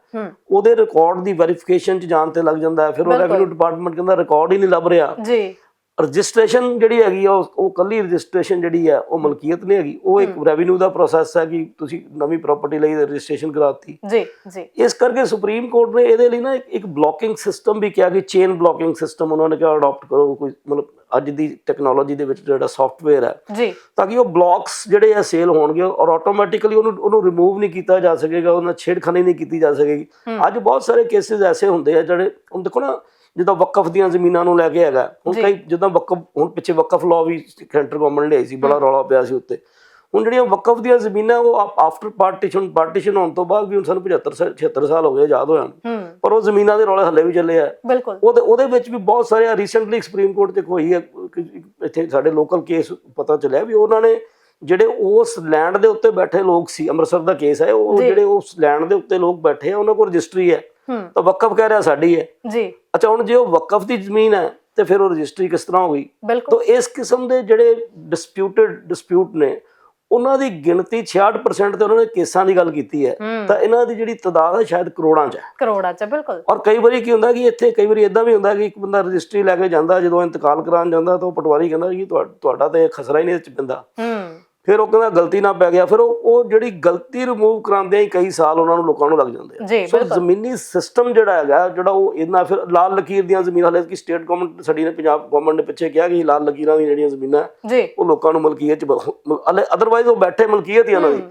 ਉਹਦੇ ਰਿਕਾਰਡ ਦੀ ਵੈਰੀਫਿਕੇਸ਼ਨ ਚ ਜਾਣ ਤੇ ਲੱਗ ਜਾਂਦਾ ਹੈ। ਫਿਰ ਉਹ। ਰੈਵਨਿਊ ਡਿਪਾਰਟਮੈਂਟ ਕਹਿੰਦਾ ਰਿਕਾਰਡ ਹੀ ਨਹੀਂ ਲੱਭ ਰਿਹਾ। ਜੀ। ਰਜਿਸਟ੍ਰੇਸ਼ਨ ਜਿਹੜੀ ਹੈਗੀ ਆ ਉਹ ਉਹ ਕੱਲੀ ਰਜਿਸਟ੍ਰੇਸ਼ਨ ਜਿਹੜੀ ਹੈ ਉਹ ਮਲਕੀਅਤ ਨਹੀਂ ਹੈਗੀ। ਉਹ ਇੱਕ ਰੈਵਨਿਊ ਦਾ ਪ੍ਰੋਸੈਸ ਹੈ ਕਿ ਤੁਸੀਂ ਨਵੀਂ ਪ੍ਰਾਪਰਟੀ ਲਈ ਰਜਿਸਟ੍ਰੇਸ਼ਨ ਕਰਾਤੀ। ਜੀ ਜੀ। ਇਸ ਕਰਕੇ ਸੁਪਰੀਮ ਕੋਰਟ ਨੇ ਇਹਦੇ ਲਈ ਨਾ ਇੱਕ- ਬਲੌਕਿੰਗ ਸਿਸਟਮ ਵੀ ਕਿਹਾ ਕਿ ਚੇਨ ਬਲੌਕਿੰਗ ਸਿਸਟਮ ਉਹਨਾਂ ਨੇ ਕਿਹਾ ਅਡਾਪਟ ਕਰੋ ਕੋਈ ਮਤਲਬ ਅੱਜ ਦੀ ਟੈਕਨੋਲੋਜੀ ਦੇ ਵਿੱਚ ਜਿਹੜਾ ਸੌਫਟਵੇਅਰ ਹੈ। ਜੀ। ਤਾਂ ਕਿ ਉਹ ਬਲੌਕਸ ਜਿਹੜੇ ਆ ਸੇਲ ਹੋਣਗੇ ਔਰ ਆਟੋਮੈਟਿਕਲੀ ਉਹਨੂੰ ਉਹਨੂੰ ਰਿਮੂਵ ਨਹੀਂ ਕੀਤਾ ਜਾ ਸਕੇਗਾ ਉਹਨਾਂ ਛੇੜਖਾਨੀ ਨਹੀਂ ਕੀਤੀ ਜਾ ਸਕੇਗੀ। ਅੱਜ ਬਹੁਤ ਸਾਰੇ ਕੇਸਿਸ ਐਸੇ ਹੁੰਦੇ ਆ ਜਿਹੜੇ ਹੁਣ ਦੇਖੋ ਨਾ ਜਿੱਦਾਂ ਵਕਫ ਦੀਆਂ ਜ਼ਮੀਨਾਂ ਨੂੰ ਲੈ ਕੇ ਹੈਗਾ। ਹੁਣ। ਕਈ ਜਿੱਦਾਂ ਵਕਫ ਹੁਣ ਪਿੱਛੇ ਵਕਫ ਲਾਅ ਵੀ ਸੈਂਟਰ ਗਵਰਨਮੈਂਟ ਨੇ ਆਈ ਸੀ ਬੜਾ ਰੌਲਾ ਪਿਆ ਸੀ ਉੱਤੇ। ਹੁਣ ਜਿਹੜੀਆਂ ਵਕਫ ਦੀਆਂ ਜ਼ਮੀਨਾਂ ਉਹ ਆਫਟਰ ਪਾਰਟੀਸ਼ਨ ਪਾਰਟੀਸ਼ਨ ਹੋਣ ਤੋਂ ਬਾਅਦ ਵੀ ਹੁਣ ਸਾਨੂੰ 75 ਸਾਲ 76 ਸਾਲ ਹੋ ਗਏ ਆਜ਼ਾਦ ਹੋਇਆ ਨੂੰ। ਪਰ ਉਹ ਜ਼ਮੀਨਾਂ ਦੇ ਰੌਲੇ ਹੱਲੇ ਵੀ ਚੱਲੇ ਆ। ਉਹਦੇ ਉਹਦੇ ਵਿੱਚ ਵੀ ਬਹੁਤ ਸਾਰੇ ਰੀਸੈਂਟਲੀ ਸੁਪਰੀਮ ਕੋਰਟ ਤੇ ਹੋਈ ਹੈ ਇੱਥੇ ਸਾਡੇ ਲੋਕਲ ਕੇਸ ਪਤਾ ਚੱਲਿਆ ਵੀ ਉਹਨਾਂ ਨੇ ਜਿਹੜੇ ਉਸ ਲੈਂਡ ਦੇ ਉੱਤੇ ਬੈਠੇ ਲੋਕ ਸੀ ਅੰਮ੍ਰਿਤਸਰ ਦਾ ਕੇਸ ਹੈ ਉਹ। ਜਿਹੜੇ ਉਸ ਲੈਂਡ ਦੇ ਉੱਤੇ ਲੋਕ ਬੈਠੇ ਆ ਉਹਨਾਂ ਕੋਲ ਰਜਿਸਟਰੀ ਹੂੰ। ਤਾਂ ਵਕਫ ਕਹਿ ਰਿਹਾ ਸਾਡੀ ਹੈ। ਜੀ। ਅੱਛਾ ਹੁਣ ਜੇ ਉਹ ਵਕਫ ਦੀ ਜ਼ਮੀਨ ਹੈ ਤੇ ਫਿਰ ਉਹ ਰਜਿਸਟਰੀ ਕਿਸ ਤਰ੍ਹਾਂ ਹੋ ਗਈ? ਤਾਂ ਇਸ ਕਿਸਮ ਦੇ ਜਿਹੜੇ ਡਿਸਪਿਊਟਡ ਡਿਸਪਿਊਟ ਨੇ ਉਹਨਾਂ ਦੀ ਗਿਣਤੀ 66% ਤੇ ਉਹਨਾਂ ਨੇ ਕੇਸਾਂ ਦੀ ਗੱਲ ਕੀਤੀ ਹੈ। ਤਾਂ ਇਹਨਾਂ ਦੀ ਜਿਹੜੀ ਤਦਾਦ ਹੈ ਸ਼ਾਇਦ ਕਰੋੜਾਂ 'ਚ ਹੈ। ਕਰੋੜਾਂ ਚ ਬਿਲਕੁਲ। ਔਰ ਕਈ ਵਾਰੀ ਕੀ ਹੁੰਦਾ ਕਿ ਇੱਥੇ ਕਈ ਵਾਰੀ ਇਦਾਂ ਵੀ ਹੁੰਦਾ ਕਿ ਇੱਕ ਬੰਦਾ ਰਜਿਸਟਰੀ ਲੈ ਕੇ ਜਾਂਦਾ ਜਦੋਂ ਇੰਤਕਾਲ ਕਰਾਉਣ ਜਾਂਦਾ ਤਾਂ ਉਹ ਪਟਵਾਰੀ ਕਹਿੰਦਾ ਤੁਹਾ- ਤੁਹਾਡਾ ਤੇ ਖਸਰਾ ਹੀ ਨਹੀਂ ਇਹ 'ਚ ਪੈਂਦਾ। ਹੂੰ। ਫਿਰ ਉਹ ਕਹਿੰਦਾ ਗਲਤੀ ਨਾ ਪੈ ਗਿਆ। ਫਿਰ ਉਹ ਉਹ ਜਿਹੜੀ ਗਲਤੀ ਰਿਮੂਵ ਕਰਾਉਂਦੇ ਹੀ ਕਈ ਸਾਲ ਉਹਨਾਂ ਨੂੰ ਲੋਕਾਂ ਨੂੰ ਲੱਗ ਜਾਂਦੇ ਆ। ਸੋ ਜ਼ਮੀਨੀ ਸਿਸਟਮ ਜਿਹੜਾ ਹੈਗਾ ਜਿਹੜਾ ਉਹ ਇਹਨਾਂ ਫਿਰ ਲਾਲ ਲਕੀਰ ਦੀਆਂ ਜ਼ਮੀਨਾਂ ਹਲੇ ਕਿ ਸਟੇਟ ਗਵਰਨਮੈਂਟ ਸਾਡੀ ਨੇ ਪੰਜਾਬ ਗਵਰਨਮੈਂਟ ਨੇ ਪਿੱਛੇ ਕਿਹਾ ਕਿ ਲਾਲ ਲਕੀਰਾਂ ਦੀਆਂ ਜਿਹੜੀਆਂ ਜ਼ਮੀਨਾਂ ਉਹ ਲੋਕਾਂ ਨੂੰ ਮਲਕੀਅਤ ਚ ਅਦਰਵਾਈਜ਼ ਉਹ ਬੈਠੇ ਮਲਕੀਅਤ ਹੀ ਉਹਨਾਂ ਦੀ।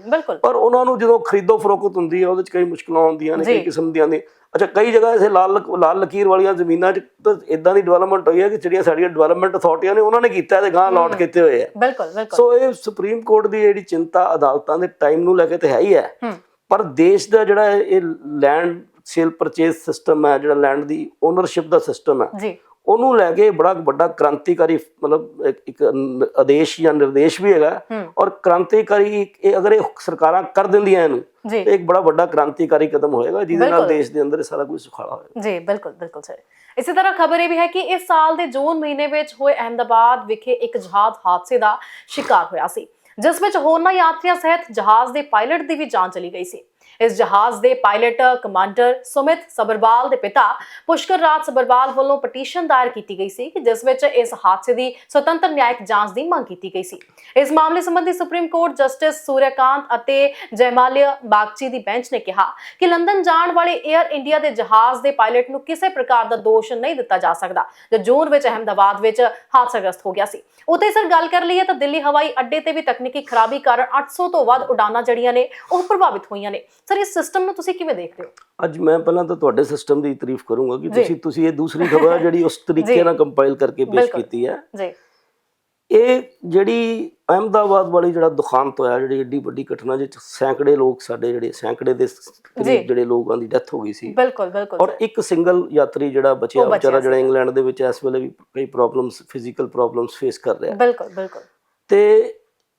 ਪਰ ਉਹਨਾਂ ਨੂੰ ਜਦੋਂ ਖਰੀਦੋ ਫਰੋਖਤ ਹੁੰਦੀ ਹੈ ਉਹਦੇ ਚ ਕਈ ਮੁਸ਼ਕਲਾਂ ਆਉਂਦੀਆਂ ਨੇ। ਕਈ ਕਿਸਮ ਦੀਆਂ ਨੇ। ਅੱਛਾ ਕਈ ਜਗ੍ਹਾ ਐਸੇ ਲਾਲ ਲਾਲ ਲਕੀਰ ਵਾਲੀਆਂ ਜ਼ਮੀਨਾਂ 'ਚ ਤਾਂ ਇਦਾਂ ਦੀ ਡਿਵੈਲਪਮੈਂਟ ਹੋਈ ਹੈ ਕਿ ਜਿਹੜੀਆਂ ਸਾਡੀਆਂ ਡਿਵੈਲਪਮੈਂਟ ਅਥਾਰਟੀਆਂ ਨੇ ਉਹਨਾਂ ਨੇ ਕੀਤਾ ਤੇ ਗਾਂ ਲਾਟ ਕੀਤੇ ਹੋਏ ਆ। ਬਿਲਕੁਲ ਬਿਲਕੁਲ। ਸੋ ਇਹ ਸੁਪਰੀਮ ਕੋਰਟ ਦੀ ਜਿਹੜੀ ਚਿੰਤਾ ਅਦਾਲਤਾਂ ਦੇ ਟਾਈਮ ਨੂੰ ਲੈ ਕੇ ਤੇ ਹੀ ਹੈ ਹੂੰ। ਪਰ ਦੇਸ਼ ਦਾ ਜਿਹੜਾ ਇਹ ਲੈਂਡ ਸੇਲ ਪਰਚੇਸ ਸਿਸਟਮ ਹੈ ਜਿਹੜਾ ਲੈਂਡ ਦੀ ਓਨਰਸ਼ਿਪ ਦਾ ਸਿਸਟਮ ਹੈ ਜੀ। ਉਹਨੂੰ ਲੈ ਕੇ ਬੜਾ ਵੱਡਾ ਕ੍ਰਾਂਤੀਕਾਰੀ ਮਤਲਬ ਇੱਕ- ਆਦੇਸ਼ ਜਾਂ ਨਿਰਦੇਸ਼ ਵੀ ਹੈਗਾ। ਔਰ ਕ੍ਰਾਂਤੀਕਾਰੀ ਇਹ ਅਗਰ ਇਹ ਸਰਕਾਰਾਂ ਕਰ ਦਿੰਦੀਆਂ ਇਹਨੂੰ ਤੇ ਇੱਕ ਬੜਾ ਵੱਡਾ ਕ੍ਰਾਂਤੀਕਾਰੀ ਕਦਮ ਹੋਏਗਾ ਜਿਹਦੇ ਨਾਲ। ਦੇਸ਼ ਦੇ ਅੰਦਰ ਸਾਰਾ ਕੁਝ ਸੁਖਾਲਾ ਹੋਏਗਾ। ਜੀ ਬਿਲਕੁਲ ਬਿਲਕੁਲ ਸਰ। ਇਸੇ ਤਰ੍ਹਾਂ ਖਬਰ ਇਹ ਵੀ ਹੈ ਕਿ ਇਸ ਸਾਲ ਦੇ ਜੂਨ ਮਹੀਨੇ ਵਿੱਚ ਹੋਏ ਅਹਿਮਦਾਬਾਦ ਵਿਖੇ ਇੱਕ ਜਹਾਜ਼ ਹਾਦਸੇ ਦਾ ਸ਼ਿਕਾਰ ਹੋਇਆ ਸੀ ਜਿਸ ਵਿੱਚ ਹੋਰਨਾਂ ਯਾਤਰੀਆਂ ਸਹਿਤ ਜਹਾਜ਼ ਦੇ ਪਾਇਲਟ ਦੀ ਵੀ ਜਾਨ ਚਲੀ ਗਈ ਸੀ। ਇਸ ਜਹਾਜ਼ ਦੇ ਪਾਇਲਟ ਕਮਾਂਡਰ ਸੁਮਿਤ ਸਬਰਵਾਲ ਦੇ ਪਿਤਾ ਪੁਸ਼ਕਰ ਰਾਜ ਸਬਰਵਾਲ ਵੱਲੋਂ ਪਟੀਸ਼ਨ ਦਾਇਰ ਕੀਤੀ ਗਈ ਸੀ ਕਿ ਜਿਸ ਵਿੱਚ ਇਸ ਹਾਦਸੇ ਦੀ ਸੁਤੰਤਰ ਨਿਆਇਕ ਜਾਂਚ ਦੀ ਮੰਗ ਕੀਤੀ ਗਈ ਸੀ। ਇਸ ਮਾਮਲੇ ਸੰਬੰਧੀ ਸੁਪਰੀਮ ਕੋਰਟ ਜਸਟਿਸ ਸੂਰਿਆਕਾਂਤ ਅਤੇ ਜੈਮਾਲਿਆ ਬਾਗਚੀ ਦੀ ਬੈਂਚ ਨੇ ਕਿਹਾ ਕਿ ਲੰਡਨ ਜਾਣ ਵਾਲੇ 에ਅਰ ਇੰਡੀਆ ਦੇ ਜਹਾਜ਼ ਦੇ ਪਾਇਲਟ ਨੂੰ ਕਿਸੇ ਪ੍ਰਕਾਰ ਦਾ ਦੋਸ਼ ਨਹੀਂ ਦਿੱਤਾ ਜਾ ਸਕਦਾ, ਜੋ ਜੂਨ ਵਿੱਚ ਅਹਿਮਦਾਬਾਦ ਵਿੱਚ ਹਾਦਸਾਗ੍ਰਸਤ ਹੋ ਗਿਆ ਸੀ। ਉੱਥੇ ਸਰ ਗੱਲ ਕਰ ਲਈਏ ਤਾਂ ਦਿੱਲੀ ਹਵਾਈ ਅੱਡੇ ਤੇ ਵੀ ਤਕਨੀਕੀ ਖਰਾਬੀ ਕਾਰਨ 800 ਤੋਂ ਵੱਧ ਉਡਾਨਾਂ ਜਿਹੜੀਆਂ ਨੇ, ਉਹ ਪ੍ਰਭਾਵਿਤ ਹੋਈਆਂ ਨੇ। ਸਰ ਇਸ ਸਿਸਟਮ ਨੂੰ ਤੁਸੀਂ ਕਿਵੇਂ ਦੇਖਦੇ ਹੋ ਅੱਜ ਮੈਂ ਪਹਿਲਾਂ ਤਾਂ ਤੁਹਾਡੇ ਸਿਸਟਮ ਦੀ ਤਾਰੀਫ ਕਰੂੰਗਾ ਕਿ। ਤੁਸੀਂ ਤੁਸੀਂ ਇਹ ਦੂਸਰੀ ਖਬਰ ਜਿਹੜੀ ਉਸ। ਤਰੀਕੇ ਨਾਲ ਕੰਪਾਈਲ ਕਰਕੇ ਪੇਸ਼। ਕੀਤੀ ਹੈ ਜੀ ਇਹ ਜਿਹੜੀ ਅਹਿਮਦਾਬਾਦ ਵਾਲੀ ਜਿਹੜਾ ਦੁਖਾਂਤ ਹੋਇਆ ਜਿਹੜੀ ਏਡੀ ਵੱਡੀ ਘਟਨਾ 'ਚ ਸੈਂਕੜੇ ਲੋਕ ਸਾਡੇ ਜਿਹੜੇ ਸੈਂਕੜੇ ਦੇ ਕਰੀਬ ਜਿਹੜੇ ਲੋਕਾਂ ਦੀ ਡੈਥ ਹੋ ਗਈ ਸੀ ਬਿਲਕੁਲ ਬਿਲਕੁਲ ਔਰ ਇੱਕ ਸਿੰਗਲ ਯਾਤਰੀ ਜਿਹੜਾ ਬਚਿਆ ਵਿਚਾਰਾ ਜਿਹੜਾ। ਇੰਗਲੈਂਡ ਦੇ ਵਿੱਚ ਇਸ ਵੇਲੇ ਵੀ ਕਈ ਪ੍ਰੋਬਲਮਸ ਫਿਜ਼ੀਕਲ ਪ੍ਰੋਬਲਮਸ ਫੇਸ ਕਰ ਰਿਹਾ ਬਿਲਕੁਲ ਬਿਲਕੁਲ ਤੇ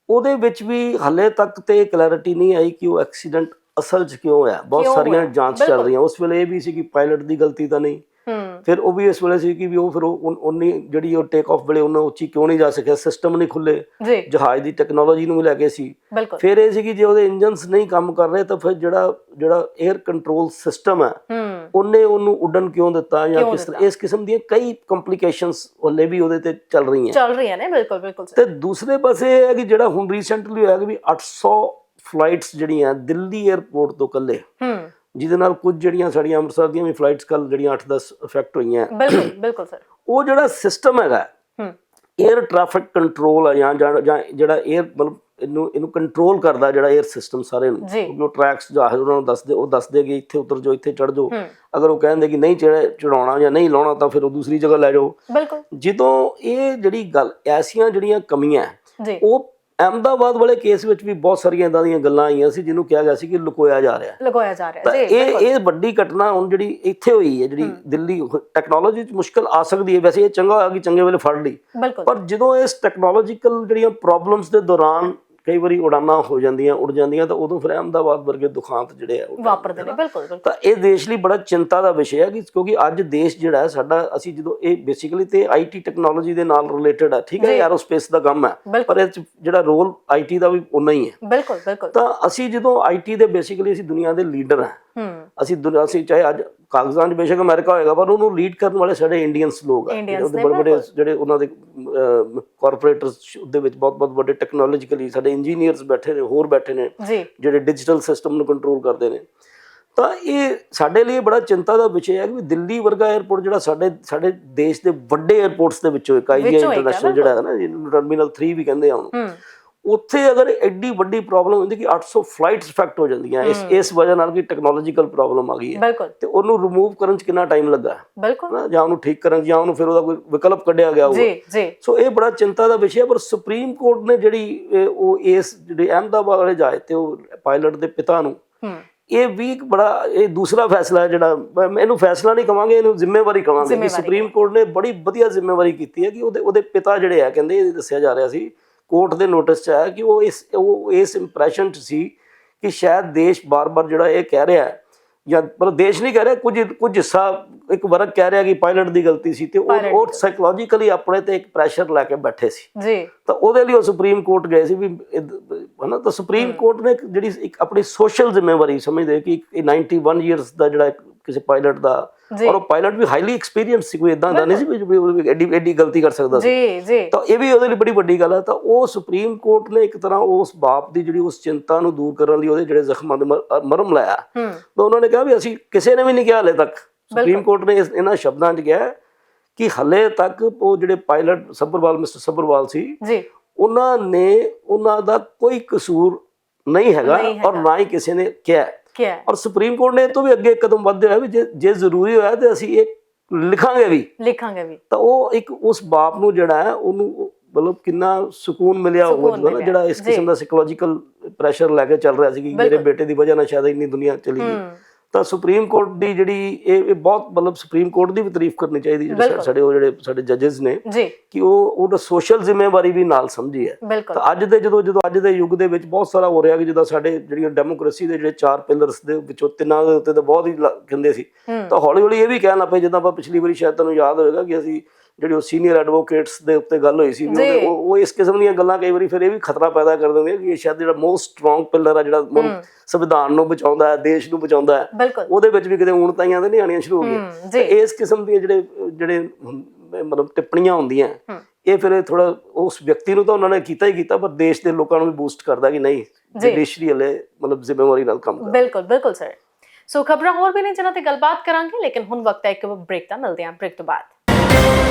ਉਹਦੇ ਵਿੱਚ ਵੀ ਹਲੇ ਤੱਕ ਤੇ ਕਲੈਰਿਟੀ ਨਹੀਂ ਆਈ ਕਿ ਉਹ ਐਕਸੀਡੈਂਟ ਅਸਲ 'ਚ ਕਿਉਂ ਹੋਇਆ ਬਹੁਤ ਸਾਰੀਆਂ? ਜਾਂਚ ਚੱਲ। ਰਹੀਆਂ। ਉਸ ਵੇਲੇ ਇਹ ਵੀ ਸੀ ਕਿ ਪਾਇਲਟ ਦੀ ਗਲਤੀ ਤਾਂ ਨਹੀਂ। ਹੂੰ। ਫਿਰ ਉਹ ਵੀ ਇਸ ਵੇਲੇ ਸੀ ਕਿ ਵੀ ਉਹ ਫਿਰ ਉਹ ਉਨ- ਉਨੀ ਜਿਹੜੀ ਉਹ ਟੇਕ ਆਫ ਵੇਲੇ ਉਹਨਾਂ ਉੱਚੀ ਕਿਉਂ ਨਹੀਂ ਜਾ ਸਕਿਆ? ਸਿਸਟਮ ਨਹੀਂ ਖੁੱਲੇ। ਜਹਾਜ਼ ਦੀ ਟੈਕਨੋਲੋਜੀ ਨੂੰ ਵੀ ਲੈ ਕੇ ਸੀ। ਫਿਰ ਇਹ ਸੀ ਕਿ ਜੇ ਉਹਦੇ ਇੰਜਨਸ ਨਹੀਂ ਕੰਮ ਕਰ ਰਹੇ ਤਾਂ ਫਿਰ ਜਿਹੜਾ ਜਿਹੜਾ 에ਅਰ ਕੰਟਰੋਲ ਸਿਸਟਮ ਹੈ ਹੂੰ। ਉਹਨੇ ਉਹਨੂੰ ਉੱਡਣ ਕਿਉਂ ਦਿੱਤਾ ਜਾਂ ਕਿਸ ਦਿੱਤਾ? ਇਸ ਕਿਸਮ ਦੀਆਂ ਕਈ ਕੰਪਲਿਕੇਸ਼ਨਸ ਉਹਲੇ ਵੀ ਉਹਦੇ ਤੇ ਚੱਲ ਰਹੀਆਂ। ਚੱਲ ਰਹੀਆਂ ਨੇ ਬਿਲਕੁਲ ਬਿਲਕੁਲ ਤੇ ਦੂਸਰੇ ਪਾਸੇ ਇਹ ਹੈ ਕਿ ਜਿਹੜਾ ਹੁਣ ਰੀਸੈਂਟਲੀ ਹੋਇਆ ਕਿ ਵੀ 800 ਫਲਾਈਟਸ ਜਿਹੜੀਆਂ ਦਿੱਲੀ 에ਅਰਪੋਰਟ ਤੋਂ ਕੱਲੇ ਹੂੰ। ਜਿਹਦੇ ਨਾਲ ਕੁਝ ਜਿਹੜੀਆਂ ਸਾਡੀਆਂ ਅੰਮ੍ਰਿਤਸਰ ਦੀਆਂ ਵੀ ਫਲਾਈਟਸ ਕੱਲ ਜਿਹੜੀਆਂ 8-10 ਅਫੈਕਟ ਹੋਈਆਂ। ਬਿਲਕੁਲ ਬਿਲਕੁਲ ਸਰ। ਉਹ ਜਿਹੜਾ ਸਿਸਟਮ ਹੈਗਾ ਹੂੰ। 에ਅਰ ਟ੍ਰੈਫਿਕ ਕੰਟਰੋਲ ਆ ਜਾਂ ਜਿਹੜਾ 에ਅਰ ਮਤਲਬ ਇਹਨੂੰ ਇਹਨੂੰ ਕੰਟਰੋਲ ਕਰਦਾ ਜਿਹੜਾ 에ਅਰ ਸਿਸਟਮ ਸਾਰੇ ਨੂੰ। ਉਹਨੂੰ ਟਰੈਕਸ ਜਾਹਰ ਉਹਨਾਂ ਨੂੰ ਦੱਸਦੇ ਉਹ ਦੱਸਦੇ ਕਿ ਇੱਥੇ ਉਤਰ ਜਾਓ ਇੱਥੇ ਚੜ ਜਾਓ। ਅਗਰ ਉਹ ਕਹਿੰਦੇ ਕਿ ਨਹੀਂ ਚੜਾਉਣਾ ਜਾਂ ਨਹੀਂ ਲਾਉਣਾ ਤਾਂ ਫਿਰ ਉਹ ਦੂਸਰੀ ਜਗ੍ਹਾ ਲੈ ਜਾਓ। ਬਿਲਕੁਲ। ਜਦੋਂ ਇਹ ਜਿਹੜੀ ਗੱਲ ਐਸੀਆਂ ਜਿਹੜੀਆਂ ਕਮੀਆਂ ਉਹ ਅਹਿਮਦਾਬਾਦ ਵਾਲੇ ਕੇਸ ਵਿੱਚ ਵੀ ਬਹੁਤ ਸਾਰੀਆਂ ਇਦਾਂ ਦੀਆਂ ਗੱਲਾਂ ਆਈਆਂ ਸੀ ਜਿਹਨੂੰ ਕਿਹਾ ਗਿਆ ਸੀ ਕਿ ਲੁਕੋਇਆ ਜਾ ਰਿਹਾ ਹੈ। ਲਗਾਇਆ ਜਾ ਰਿਹਾ ਜੀ ਇਹ ਇਹ ਵੱਡੀ ਘਟਨਾ ਹੁਣ ਜਿਹੜੀ ਇੱਥੇ ਹੋਈ ਹੈ ਜਿਹੜੀ ਦਿੱਲੀ ਟੈਕਨੋਲੋਜੀ 'ਚ ਮੁਸ਼ਕਲ ਆ ਸਕਦੀ ਹੈ। ਵੈਸੇ ਇਹ ਚੰਗਾ ਹੋਇਆ ਕਿ ਚੰਗੇ ਵੇਲੇ ਫੜ ਲਈ। ਪਰ ਜਦੋਂ ਇਸ ਟੈਕਨੋਲੋਜੀਕਲ ਜਿਹੜੀਆਂ ਪ੍ਰੋਬਲਮਸ ਦੇ ਦੌਰਾਨ ਕਈ ਵਾਰੀ ਉਡਾਨਾਂ ਹੋ ਜਾਂਦੀਆਂ ਉੜ ਜਾਂਦੀਆਂ ਤਾਂ ਉਦੋਂ ਫਿਰ ਅਹਿਮਦਾਬਾਦ ਵਰਗੇ ਦੁਖਾਂਤ ਜਿਹੜੇ ਆ ਵਾਪਰਦੇ ਨੇ ਬਿਲਕੁਲ ਬਿਲਕੁਲ। ਤਾਂ ਇਹ ਦੇਸ਼ ਲਈ ਬੜਾ ਚਿੰਤਾ ਦਾ ਵਿਸ਼ਾ ਹੈ ਕਿ ਕਿਉਂਕਿ ਅੱਜ ਦੇਸ਼ ਜਿਹੜਾ ਹੈ ਸਾਡਾ ਅਸੀਂ ਜਦੋਂ ਇਹ ਬੇਸਿਕਲੀ ਤੇ ਆਈਟੀ ਟੈਕਨੋਲੋਜੀ ਦੇ ਨਾਲ ਰਿਲੇਟਡ ਹੈ ਠੀਕ ਹੈ। ਐਰੋਸਪੇਸ ਦਾ ਕੰਮ ਹੈ ਪਰ ਇਹ ਜਿਹੜਾ ਰੋਲ ਆਈਟੀ ਦਾ ਵੀ ਉਨਾ ਹੀ ਹੈ। ਬਿਲਕੁਲ ਬਿਲਕੁਲ। ਤਾਂ ਅਸੀਂ ਜਦੋਂ ਆਈਟੀ ਦੇ ਬੇਸਿਕਲੀ ਅਸੀਂ ਦੁਨੀਆ ਦੇ ਲੀਡਰ ਹੂੰ। ਅਸੀਂ ਅਸੀਂ ਚਾਹੇ ਅੱਜ ਕਾਗਜ਼ਾਂ 'ਚ ਬੇਸ਼ੱਕ ਅਮਰੀਕਾ ਹੋਏਗਾ ਪਰ ਉਹਨੂੰ ਲੀਡ ਕਰਨ ਵਾਲੇ ਸਾਡੇ ਇੰਡੀਅਨਸ ਲੋਕ ਆ। ਨੇ, ਬੜੇ ਬੜੇ। ਜਿਹੜੇ ਉਹਨਾਂ ਦੇ ਕਾਰਪੋਰੇਟਰਸ ਦੇ ਵਿੱਚ ਬਹੁਤ ਬਹੁਤ ਵੱਡੇ ਟੈਕਨੋਲੋਜੀਕਲੀ ਸਾਡੇ ਇੰਜੀਨੀਅਰਸ ਬੈਠੇ ਨੇ ਹੋਰ ਬੈਠੇ ਨੇ ਜਿਹੜੇ ਡਿਜੀਟਲ ਸਿਸਟਮ ਨੂੰ ਕੰਟਰੋਲ ਕਰਦੇ ਨੇ। ਤਾਂ ਇਹ ਸਾਡੇ ਲਈ ਬੜਾ ਚਿੰਤਾ ਦਾ ਵਿਸ਼ਾ ਹੈ ਕਿ ਦਿੱਲੀ ਵਰਗਾ 에ਅਰਪੋਰਟ ਜਿਹੜਾ ਸਾਡੇ ਸਾਡੇ ਦੇਸ਼ ਦੇ ਵੱਡੇ 에ਅਰਪੋਰਟਸ ਦੇ ਵਿੱਚੋਂ ਇੱਕ ਆਈਡੀਆ ਇੰਟਰਨੈਸ਼ਨਲ ਜਿਹੜਾ ਹੈ ਨਾ ਜਿਹਨੂੰ ਟਰਮੀਨਲ 3 ਵੀ ਕਹਿੰਦੇ ਆ ਉਹਨੂੰ। ਉੱਥੇ ਅਗਰ ਐਡੀ ਵੱਡੀ ਪ੍ਰੋਬਲਮ ਹੁੰਦੀ ਕਿ 800 ਫਲਾਈਟਸ ਇਫੈਕਟ ਹੋ ਜਾਂਦੀਆਂ ਇਸ ਇਸ ਵਜ੍ਹਾ ਨਾਲ ਕਿ ਟੈਕਨੋਲੋਜੀਕਲ ਪ੍ਰੋਬਲਮ ਆ ਗਈ ਹੈ। ਤੇ ਉਹਨੂੰ ਰਿਮੂਵ ਕਰਨ ਚ ਕਿੰਨਾ ਟਾਈਮ ਲੱਗਾ? ਬਿਲਕੁਲ। ਜਾਂ ਉਹਨੂੰ ਠੀਕ ਕਰਨ ਜਾਂ ਉਹਨੂੰ ਫਿਰ ਉਹਦਾ ਕੋਈ ਵਿਕਲਪ ਕੱਢਿਆ ਗਿਆ ਹੋਊਗਾ। ਜੀ ਜੀ। ਸੋ ਇਹ ਬੜਾ ਚਿੰਤਾ ਦਾ ਵਿਸ਼ਾ ਪਰ ਸੁਪਰੀਮ ਕੋਰਟ ਨੇ ਜਿਹੜੀ ਉਹ ਇਸ ਜਿਹੜੇ ਅਹਿਮਦਾਬਾਦ ਵਾਲੇ ਜਾਏ ਤੇ ਉਹ ਪਾਇਲਟ ਦੇ ਪਿਤਾ ਨੂੰ ਇਹ ਵੀ ਇੱਕ ਬੜਾ ਇਹ ਦੂਸਰਾ ਫੈਸਲਾ ਹੈ ਜਿਹੜਾ ਇਹਨੂੰ ਫੈਸਲਾ ਨਹੀਂ ਕਵਾਂਗੇ ਇਹਨੂੰ ਜ਼ਿੰਮੇਵਾਰੀ ਕਵਾਂਗੇ ਕਿ ਸੁਪਰੀਮ ਕੋਰਟ ਨੇ ਬੜੀ ਵਧੀਆ ਜ਼ਿੰਮੇਵਾਰੀ ਕੀਤੀ ਹੈ ਕਿ ਉਹਦੇ ਉਹਦੇ ਪਿਤਾ ਜਿਹੜੇ ਆ ਕਹਿੰਦੇ ਇਹ ਦੱਸਿਆ ਜਾ ਰਿਹਾ ਸੀ ਕੋਰਟ ਦੇ ਨੋਟਿਸ 'ਚ ਆਇਆ ਕਿ ਉਹ ਇਸ ਉਹ ਇਸ ਇੰਪ੍ਰੈਸ਼ਨ 'ਚ ਸੀ ਕਿ ਸ਼ਾਇਦ ਦੇਸ਼ ਬਾਰ-ਬਾਰ ਜਿਹੜਾ ਇਹ ਕਹਿ ਰਿਹਾ ਹੈ ਜਾਂ ਮਤਲਬ ਦੇਸ਼ ਨਹੀਂ ਕਹਿ ਰਿਹਾ ਕੁਝ ਕੁਝ ਹਿੱਸਾ ਇੱਕ ਵਰਗ ਕਹਿ ਰਿਹਾ ਕਿ ਪਾਇਲਟ ਦੀ ਗਲਤੀ ਸੀ ਤੇ ਉਹ ਉਹ ਸਾਈਕੋਲੋਜੀਕਲੀ ਆਪਣੇ ਤੇ ਇੱਕ ਪ੍ਰੈਸ਼ਰ ਲੈ ਕੇ ਬੈਠੇ ਸੀ। ਜੀ। ਤਾਂ ਉਹਦੇ ਲਈ ਉਹ ਸੁਪਰੀਮ ਕੋਰਟ ਗਏ ਸੀ ਵੀ ਹਨਾ ਤਾਂ ਸੁਪਰੀਮ ਕੋਰਟ ਨੇ ਜਿਹੜੀ ਇੱਕ ਆਪਣੀ ਸੋਸ਼ਲ ਜ਼ਿੰਮੇਵਾਰੀ ਸਮਝਦੇ ਕਿ ਇਹ 91 ਇਅਰਸ ਦਾ ਜਿਹੜਾ ਕਿਸੇ ਪਾਇਲਟ ਦਾ ਔਰ ਉਹ ਪਾਇਲਟ ਵੀ ਹਾਈਲੀ ਐਕਸਪੀਰੀਅੰਸ ਸੀ ਕੋਈ ਇਦਾਂ ਦਾ ਨਹੀਂ ਸੀ ਵੀ ਐਡੀ ਐਡੀ ਗਲਤੀ ਕਰ ਸਕਦਾ ਸੀ। ਜੀ ਜੀ। ਤਾਂ ਇਹ ਵੀ ਉਹਦੇ ਲਈ ਬੜੀ ਵੱਡੀ ਗੱਲ ਹੈ ਤਾਂ ਉਹ ਸੁਪਰੀਮ ਕੋਰਟ ਨੇ ਇੱਕ ਤਰ੍ਹਾਂ ਉਸ ਬਾਪ ਦੀ ਜਿਹੜੀ ਉਸ ਚਿੰਤਾ ਨੂੰ ਦੂਰ ਕਰਨ ਲਈ ਉਹਦੇ ਜਿਹੜੇ ਜ਼ਖਮਾਂ ਦੇ ਮਰ- ਅ, ਮਰਹਮ ਲਾਇਆ। ਹੂੰ। ਤਾਂ ਉਹਨਾਂ ਨੇ ਕਿਹਾ ਵੀ ਅਸੀਂ ਕਿਸੇ ਨੇ ਵੀ ਨਹੀਂ ਕਿਹਾ ਹਲੇ ਤੱਕ। ਸੁਪਰੀਮ ਕੋਰਟ ਨੇ ਇਹਨਾਂ ਸ਼ਬਦਾਂ 'ਚ ਕਿਹਾ ਕਿ ਹਲੇ ਤੱਕ ਉਹ ਜਿਹੜੇ ਪਾਇਲਟ ਸੱਭਰਵਾਲ ਮਿਸਟਰ ਸੱਭਰਵਾਲ ਸੀ ਜੀ। ਉਹਨਾਂ ਨੇ ਉਹਨਾਂ ਦਾ ਕੋਈ ਕਸੂਰ ਨਹੀਂ ਹੈਗਾ ਔਰ ਨਾ ਹੀ ਕਿਸੇ ਨੇ ਕਿਹਾ। ਕੀ ਹੈ ਔਰ ਸੁਪਰੀਮ ਕੋਰਟ ਨੇ ਇਹ ਤੋਂ ਵੀ ਅੱਗੇ ਇੱਕ ਕਦਮ ਵਧਦੇ ਹੋਇਆ ਵੀ ਜੇ ਜੇ ਜ਼ਰੂਰੀ ਹੋਇਆ ਤੇ ਅਸੀਂ ਇਹ ਲਿਖਾਂਗੇ ਵੀ। ਲਿਖਾਂਗੇ ਵੀ। ਤਾਂ ਉਹ ਇੱਕ ਉਸ ਬਾਪ ਨੂੰ ਜਿਹੜਾ ਹੈ ਉਹਨੂੰ ਉਹ ਮਤਲਬ ਕਿੰਨਾ ਸਕੂਨ ਮਿਲਿਆ ਹੋਊਗਾ ਨਾ ਜਿਹੜਾ ਇਸ। ਕਿਸਮ ਦਾ ਸਾਈਕੋਲੋਜੀਕਲ ਪ੍ਰੈਸ਼ਰ ਲੈ ਕੇ ਚੱਲ ਰਿਹਾ ਸੀ ਕਿ ਮੇਰੇ। ਬੇਟੇ ਦੀ ਵਜ੍ਹਾ ਨਾਲ ਸ਼ਾਇਦ ਇੰਨੀ ਦੁਨੀਆ ਚਲੀ ਗਈ। ਹੂੰ। ਤਾਂ ਸੁਪਰੀਮ ਕੋਰਟ ਦੀ ਜਿਹੜੀ ਇਹ ਇਹ ਬਹੁਤ ਮਤਲਬ ਸੁਪਰੀਮ ਕੋਰਟ ਦੀ ਵੀ ਤਾਰੀਫ ਕਰਨੀ ਚਾਹੀਦੀ ਜਿਹੜੇ। ਸਾਡੇ ਉਹ ਜਿਹੜੇ ਸਾਡੇ ਜੱਜਸ ਨੇ ਕਿ ਉਹ ਉਹਦਾ ਸੋਸ਼ਲ ਜ਼ਿੰਮੇਵਾਰੀ ਵੀ ਨਾਲ ਸਮਝੀ ਹੈ। ਤਾਂ ਅੱਜ ਦੇ ਜਦੋਂ ਜਦੋਂ ਅੱਜ ਦੇ ਯੁੱਗ ਦੇ ਵਿੱਚ ਬਹੁਤ ਸਾਰਾ ਹੋ ਰਿਹਾ ਕਿ ਜਿੱਦਾਂ ਸਾਡੇ ਜਿਹੜੀਆਂ ਡੈਮੋਕ੍ਰੇਸੀ ਦੇ ਜਿਹੜੇ ਚਾਰ ਪਿਲਰਸ ਦੇ ਵਿੱਚੋਂ ਤਿੰਨਾਂ ਦੇ ਉੱਤੇ ਤਾਂ ਬਹੁਤ ਹੀ ਕਹਿੰਦੇ ਸੀ। ਤਾਂ ਹੌਲੀ ਹੌਲੀ ਇਹ ਵੀ ਕਹਿਣ ਲੱਗ ਪਏ ਜਿੱਦਾਂ ਆਪਾਂ ਪਿਛਲੀ ਵਾਰੀ ਸ਼ਾਇਦ ਤੁਹਾਨੂੰ ਯਾਦ ਹੋਵੇਗਾ ਕਿ ਅਸੀਂ ਜਿਹੜੀ ਉਹ ਸੀਨੀਅਰ ਐਡਵੋਕੇਟਸ ਦੇ ਉੱਤੇ ਗੱਲ ਹੋਈ ਸੀ ਵੀ। ਉਹਦੇ- ਉਹ ਉਹ ਇਸ ਕਿਸਮ ਦੀਆਂ ਗੱਲਾਂ ਕਈ ਵਾਰੀ ਫਿਰ ਇਹ ਵੀ ਖਤਰਾ ਪੈਦਾ ਕਰ ਦਿੰਦੇ ਕਿ ਇਹ ਸ਼ਾਇਦ ਜਿਹੜਾ ਮੋਸਟ ਸਟਰੋਂਗ ਪਿਲਰ ਆ ਜਿਹੜਾ। ਸੰਵਿਧਾਨ ਨੂੰ ਬਚਾਉਂਦਾ ਹੈ ਦੇਸ਼ ਨੂੰ ਬਚਾਉਂਦਾ ਹੈ ਬਿਲਕੁਲ ਉਹਦੇ ਵਿੱਚ ਵੀ ਕਿਤੇ ਊਣਤਾਈਆਂ ਤੇ ਨਹੀਂ ਆਣੀਆਂ ਸ਼ੁਰੂ ਹੋ ਗਈਆਂ ਤੇ ਇਸ ਕਿਸਮ ਦੀਆਂ ਜਿਹੜੇ ਜਿਹੜੇ ਮਤਲਬ ਟਿੱਪਣੀਆਂ ਹੁੰਦੀਆਂ। ਇਹ ਫਿਰ ਥੋੜਾ ਉਸ ਵਿਅਕਤੀ ਨੂੰ ਤਾਂ ਉਹਨਾਂ ਨੇ ਕੀਤਾ ਹੀ ਕੀਤਾ ਪਰ ਦੇਸ਼ ਦੇ ਲੋਕਾਂ ਨੂੰ ਵੀ ਬੂਸਟ ਕਰਦਾ ਕਿ ਨਹੀਂ ਜੀ। ਜੁਡੀਸ਼ਰੀ ਹਲੇ ਮਤਲਬ ਜ਼ਿੰਮੇਵਾਰੀ ਨਾਲ ਕੰਮ ਕਰ ਬਿਲਕੁਲ ਬਿਲਕੁਲ ਸਰ ਸੋ ਖਬਰਾਂ ਹੋਰ ਵੀ ਨੇ ਜਿਨ੍ਹਾਂ ਤੇ ਗੱਲਬਾਤ ਕਰਾਂਗੇ ਲੇਕਿਨ ਹੁਣ ਵਕਤ ਹੈ ਇੱਕ ਬ੍ਰੇਕ ਦਾ ਮਿਲਦੇ ਹਾਂ ਬ੍ਰੇਕ ਤੋਂ ਬਾਅਦ